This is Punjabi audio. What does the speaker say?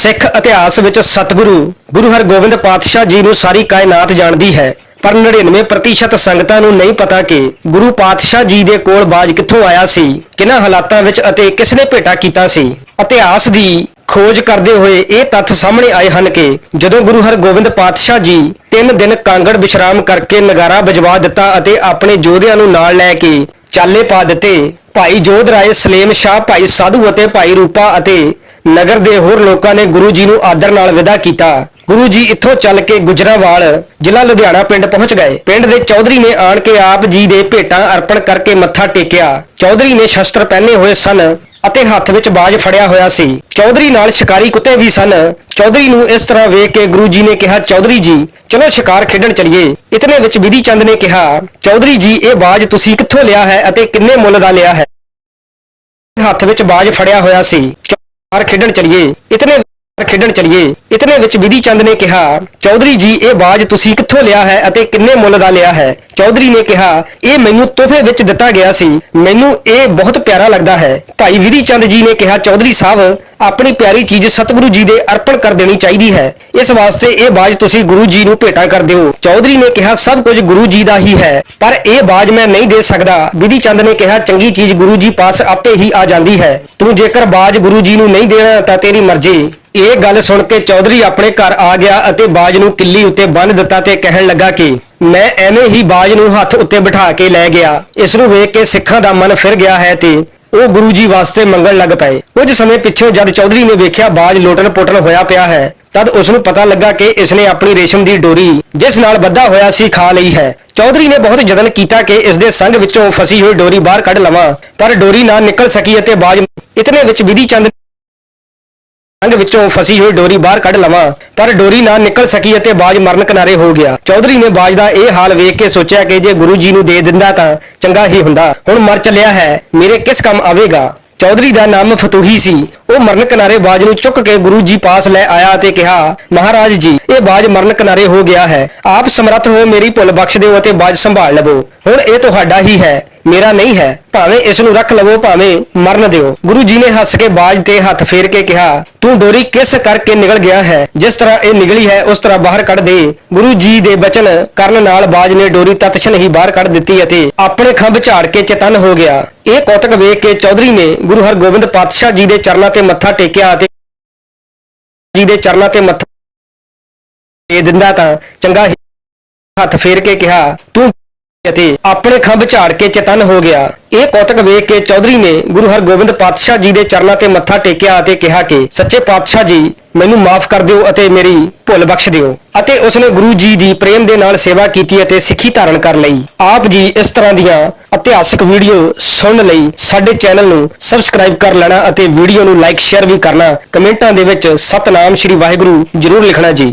ਸਿੱਖ ਇਤਿਹਾਸ ਵਿੱਚ ਸਤਿਗੁਰੂ ਗੁਰੂ ਹਰਗੋਬਿੰਦ ਪਾਤਸ਼ਾਹ ਜੀ ਨੂੰ ਸਾਰੀ ਕਾਇਨਾਤ ਜਾਣਦੀ ਹੈ, ਪਰ 99% ਸੰਗਤਾਂ ਨੂੰ ਨਹੀਂ ਪਤਾ ਕਿ ਗੁਰੂ ਪਾਤਸ਼ਾਹ ਜੀ ਦੇ ਕੋਲ ਬਾਜ ਕਿੱਥੋਂ ਆਇਆ ਸੀ, ਕਿਹਨਾਂ ਹਾਲਾਤਾਂ ਵਿੱਚ ਅਤੇ ਕਿਸ ਨੇ ਭੇਟਾ ਕੀਤਾ ਸੀ। ਇਤਿਹਾਸ ਦੀ ਖੋਜ ਕਰਦੇ ਹੋਏ ਇਹ ਤੱਥ ਸਾਹਮਣੇ ਆਏ ਹਨ ਕਿ ਜਦੋਂ ਗੁਰੂ ਹਰਗੋਬਿੰਦ ਪਾਤਸ਼ਾਹ ਜੀ ਤਿੰਨ ਦਿਨ ਕਾਂਗੜ ਵਿਸ਼ਰਾਮ ਕਰਕੇ ਨਗਾਰਾ ਵਜਵਾ ਦਿੱਤਾ ਅਤੇ ਆਪਣੇ ਯੋਧਿਆਂ ਨੂੰ ਨਾਲ ਲੈ ਕੇ ਚਾਲੇ ਪਾ ਦਿੱਤੇ, ਭਾਈ ਜੋਧ ਰਾਏ ਸਲੇਮ ਸ਼ਾਹ, ਭਾਈ ਸਾਧੂ ਅਤੇ ਭਾਈ ਰੂਪਾ ਅਤੇ ਨਗਰ ਦੇ ਹੋਰ ਲੋਕਾਂ ਨੇ ਗੁਰੂ ਜੀ ਨੂੰ ਆਦਰ ਨਾਲ ਵਿਦਾ ਕੀਤਾ। ਗੁਰੂ ਜੀ ਇੱਥੋਂ ਚੱਲ ਕੇ ਗੁਜਰਾਵਾਲ, ਜ਼ਿਲ੍ਹਾ ਲੁਧਿਆਣਾ ਪਿੰਡ ਪਹੁੰਚ ਗਏ। ਪਿੰਡ ਦੇ ਚੌਧਰੀ ਨੇ ਆਣ ਕੇ ਆਪ ਜੀ ਦੇ ਭੇਟਾਂ ਅਰਪਣ ਕਰਕੇ ਮੱਥਾ ਟੇਕਿਆ। ਚੌਧਰੀ ਨੇ ਸ਼ਸਤਰ ਪਹਿਨੇ ਹੋਏ ਸਨ ਅਤੇ ਹੱਥ ਵਿੱਚ ਬਾਜ ਫੜਿਆ ਹੋਇਆ ਸੀ। ਚੌਧਰੀ ਨਾਲ ਸ਼ਿਕਾਰੀ ਕੁੱਤੇ ਵੀ ਸਨ। ਚੌਧਰੀ ਨੂੰ ਇਸ ਤਰ੍ਹਾਂ ਵੇਖ ਕੇ ਗੁਰੂ ਜੀ ਨੇ ਕਿਹਾ, ਚੌਧਰੀ ਜੀ, ਚਲੋ ਸ਼ਿਕਾਰ ਖੇਡਣ ਚਲੀਏ। ਇਤਨੇ ਵਿੱਚ ਵਿਧੀ ਚੰਦ ਨੇ ਕਿਹਾ, ਚੌਧਰੀ ਜੀ, ਇਹ ਬਾਜ ਤੁਸੀਂ ਕਿੱਥੋਂ ਲਿਆ ਹੈ ਅਤੇ ਕਿੰਨੇ ਮੁੱਲ ਦਾ ਲਿਆ ਹੈ? ਹੱਥ ਵਿੱਚ ਬਾਜ ਫੜਿਆ ਹੋਇਆ ਸੀ। ਸ਼ਿਕਾਰ ਖੇਡਣ ਚਲੀਏ, ਇਤਨੇ ਖੇਡਣ ਚਲੀਏ, ਇਤਨੇ ਵਿੱਚ ਵਿਧੀ ਚੰਦ ਨੇ ਕਿਹਾ, ਚੌਧਰੀ ਜੀ, ਇਹ ਬਾਜ ਤੁਸੀਂ ਕਿੱਥੋਂ ਲਿਆ ਹੈ ਅਤੇ ਕਿੰਨੇ ਮੁੱਲ ਦਾ ਲਿਆ ਹੈ? ਚੌਧਰੀ ਨੇ ਕਿਹਾ, ਇਹ ਮੈਨੂੰ ਤੋਹਫੇ ਵਿੱਚ ਦਿੱਤਾ ਗਿਆ ਸੀ, ਮੈਨੂੰ ਇਹ ਬਹੁਤ ਪਿਆਰਾ ਲੱਗਦਾ ਹੈ। ਭਾਈ ਵਿਧੀ ਚੰਦ ਜੀ ਨੇ ਕਿਹਾ, ਚੌਧਰੀ ਸਾਹਿਬ ਆਪਣੀ ਪਿਆਰੀ ਚੀਜ਼ ਸਤਿਗੁਰੂ ਜੀ ਦੇ ਅਰਪਣ ਕਰ ਦੇਣੀ ਚਾਹੀਦੀ ਹੈ। ਇਸ ਵਾਸਤੇ ਇਹ ਬਾਜ ਤੁਸੀਂ ਗੁਰੂ ਜੀ ਨੂੰ ਭੇਟਾ ਕਰ ਦਿਓ ਚੌਧਰੀ ਨੇ ਕਿਹਾ, ਸਭ ਕੁਝ ਗੁਰੂ ਜੀ ਦਾ ਹੀ ਹੈ, ਪਰ ਇਹ ਬਾਜ ਮੈਂ ਨਹੀਂ ਦੇ ਸਕਦਾ। ਵਿਧੀ ਚੰਦ ਨੇ ਕਿਹਾ, ਚੰਗੀ ਚੀਜ਼ ਗੁਰੂ ਜੀ ਪਾਸ ਆਪੇ ਹੀ ਆ ਜਾਂਦੀ ਹੈ। ਤੂੰ ਜੇਕਰ ਬਾਜ ਗੁਰੂ ਜੀ ਨੂੰ ਨਹੀਂ ਦੇਣਾ ਤਾਂ ਤੇਰੀ ਮਰਜ਼ੀ। ਇਹ ਗੱਲ ਸੁਣ ਕੇ ਚੌਧਰੀ ਆਪਣੇ ਘਰ ਆ ਗਿਆ ਅਤੇ ਬਾਜ ਨੂੰ ਕਿੱਲੀ ਉੱਤੇ ਬੰਨ੍ਹ ਦਿੱਤਾ ਤੇ ਕਹਿਣ ਲੱਗਾ ਕਿ ਮੈਂ ਐਵੇਂ ਹੀ ਬਾਜ ਨੂੰ ਹੱਥ ਉੱਤੇ ਬਿਠਾ ਕੇ ਲੈ ਗਿਆ। ਇਸ ਨੂੰ ਵੇਖ ਕੇ ਸਿੱਖਾਂ ਦਾ ਮਨ ਫਿਰ ਗਿਆ ਹੈ ਤੇ ਉਹ ਗੁਰੂ ਜੀ ਵਾਸਤੇ ਮੰਗਣ ਲੱਗ ਪਏ। ਕੁਝ ਸਮੇਂ ਪਿੱਛੋਂ ਜਦ ਚੌਧਰੀ ਨੇ ਵੇਖਿਆ ਬਾਜ ਲੋਟਣ ਪੋਟਣ ਹੋਇਆ ਪਿਆ ਹੈ, ਤਦ ਉਸ ਨੂੰ ਪਤਾ ਲੱਗਾ ਕਿ ਇਸਨੇ ਆਪਣੀ ਰੇਸ਼ਮ ਦੀ ਡੋਰੀ, ਜਿਸ ਨਾਲ ਬੱਧਾ ਹੋਇਆ ਸੀ, ਖਾ ਲਈ ਹੈ। ਚੌਧਰੀ ਨੇ ਬਹੁਤ ਯਤਨ ਕੀਤਾ ਕਿ ਇਸ ਦੇ ਸੰਗ ਵਿੱਚੋਂ ਫਸੀ ਹੋਈ ਡੋਰੀ ਬਾਹਰ ਕੱਢ ਲਵਾਂ, ਪਰ ਡੋਰੀ ਨਾ ਨਿਕਲ ਸਕੀ ਅਤੇ ਬਾਜ ਇਤਨੇ ਵਿੱਚ ਵਿਧੀ ਚੰਦ ਸੰਗ ਵਿੱਚੋਂ ਫਸੀ ਹੋਈ ਡੋਰੀ ਬਾਹਰ ਕੱਢ ਲਵਾਂ, ਪਰ ਡੋਰੀ ਨਾ ਨਿਕਲ ਸਕੀ ਅਤੇ ਬਾਜ ਮਰਨ ਕਿਨਾਰੇ ਹੋ ਗਿਆ। ਚੌਧਰੀ ਨੇ ਬਾਜ ਦਾ ਇਹ ਹਾਲ ਵੇਖ ਕੇ ਸੋਚਿਆ ਕਿ ਜੇ ਗੁਰੂ ਜੀ ਨੂੰ ਦੇ ਦਿੰਦਾ ਤਾਂ ਚੰਗਾ ਹੀ ਹੁੰਦਾ। ਹੁਣ ਮਰ ਚੱਲਿਆ ਹੈ, ਮੇਰੇ ਕਿਸ ਕੰਮ ਆਵੇਗਾ? ਚੌਧਰੀ ਦਾ ਨਾਮ ਫਤੂਹੀ ਸੀ। ਉਹ ਮਰਨ ਕਿਨਾਰੇ ਬਾਜ ਨੂੰ ਚੁੱਕ ਕੇ ਗੁਰੂ ਜੀ ਪਾਸ ਲੈ ਆਇਆ ਅਤੇ ਕਿਹਾ, ਮਹਾਰਾਜ ਜੀ, ਇਹ ਬਾਜ ਮਰਨ ਕਿਨਾਰੇ ਹੋ ਗਿਆ ਹੈ। ਆਪ ਸਮਰੱਥ ਹੋ ਮੇਰੀ ਭੁੱਲ ਬਖਸ਼ ਦਿਓ ਅਤੇ ਬਾਜ ਸੰਭਾਲ ਲਵੋ। ਹੁਣ ਇਹ ਤੁਹਾਡਾ ਹੀ ਹੈ। ਮੇਰਾ ਨਹੀਂ ਹੈ, ਭਾਵੇਂ ਇਸ ਨੂੰ ਰੱਖ ਲਵੋ, ਭਾਵੇਂ ਮਰਨ ਦਿਓ। ਗੁਰੂ ਜੀ ਨੇ ਹੱਸ ਕੇ ਬਾਜ ਤੇ ਹੱਥ ਫੇਰ ਕੇ ਕਿਹਾ, ਤੂੰ ਡੋਰੀ ਕਿਸ ਕਰਕੇ ਨਿਕਲ ਗਿਆ ਹੈ? ਜਿਸ ਤਰ੍ਹਾਂ ਇਹ ਨਿਕਲੀ ਹੈ, ਉਸ ਤਰ੍ਹਾਂ ਬਾਹਰ ਕੱਢ ਦੇ। ਗੁਰੂ ਜੀ ਦੇ ਬਚਨ ਕਰਨ ਨਾਲ ਬਾਜ ਨੇ ਡੋਰੀ ਤਤਛਣ ਹੀ ਬਾਹਰ ਕੱਢ ਦਿੱਤੀ ਅਤੇ ਆਪਣੇ ਖੰਭ ਝਾੜ ਕੇ ਚਤਨ ਹੋ ਗਿਆ। ਇਹ ਕੌਤਕ ਵੇਖ ਕੇ ਚੌਧਰੀ ਨੇ ਗੁਰੂ ਹਰਗੋਬਿੰਦ ਪਾਤਸ਼ਾਹ ਜੀ ਦੇ ਚਰਨਾਂ ਤੇ ਮੱਥਾ ਟੇਕਿਆ ਅਤੇ ਜੀ ਦੇ ਚਰਨਾਂ ਤੇ ਮੱਥਾ ਦੇ ਦਿੰਦਾ ਤਾਂ ਚੰਗਾ ਹੱਥ ਫੇਰ ਕੇ ਕਿਹਾ, ਤੂੰ ਅਤੇ ਆਪਣੇ ਖੰਭ ਝਾੜ ਕੇ ਚਤਨ ਹੋ ਗਿਆ। ਇਹ ਕੌਤਕ ਵੇਖ ਕੇ ਚੌਧਰੀ ਨੇ ਗੁਰੂ ਹਰਗੋਬਿੰਦ ਪਾਤਸ਼ਾਹ ਜੀ ਦੇ ਚਰਨਾਂ ਤੇ ਮੱਥਾ ਟੇਕਿਆ ਅਤੇ ਕਿਹਾ ਕਿ, ਸੱਚੇ ਪਾਤਸ਼ਾਹ ਜੀ, ਮੈਨੂੰ ਮਾਫ ਕਰ ਦਿਓ ਅਤੇ ਮੇਰੀ ਭੁੱਲ ਬਖਸ਼ ਦਿਓ। ਅਤੇ ਉਸਨੇ ਗੁਰੂ ਜੀ ਦੀ ਪ੍ਰੇਮ ਦੇ ਨਾਲ ਸੇਵਾ ਕੀਤੀ ਅਤੇ ਸਿੱਖੀ ਧਾਰਨ ਕਰ ਲਈ। ਆਪ ਜੀ ਇਸ ਤਰ੍ਹਾਂ ਦੀਆਂ ਇਤਿਹਾਸਕ ਵੀਡੀਓ ਸੁਣਨ ਲਈ ਸਾਡੇ ਚੈਨਲ ਨੂੰ ਸਬਸਕ੍ਰਾਈਬ ਕਰ ਲੈਣਾ ਅਤੇ ਵੀਡੀਓ ਨੂੰ ਲਾਈਕ, ਸ਼ੇਅਰ ਵੀ ਕਰਨਾ। ਕਮੈਂਟਾਂ ਦੇ ਵਿੱਚ ਸਤਨਾਮ ਸ਼੍ਰੀ ਵਾਹਿਗੁਰੂ ਜ਼ਰੂਰ ਲਿਖਣਾ ਜੀ।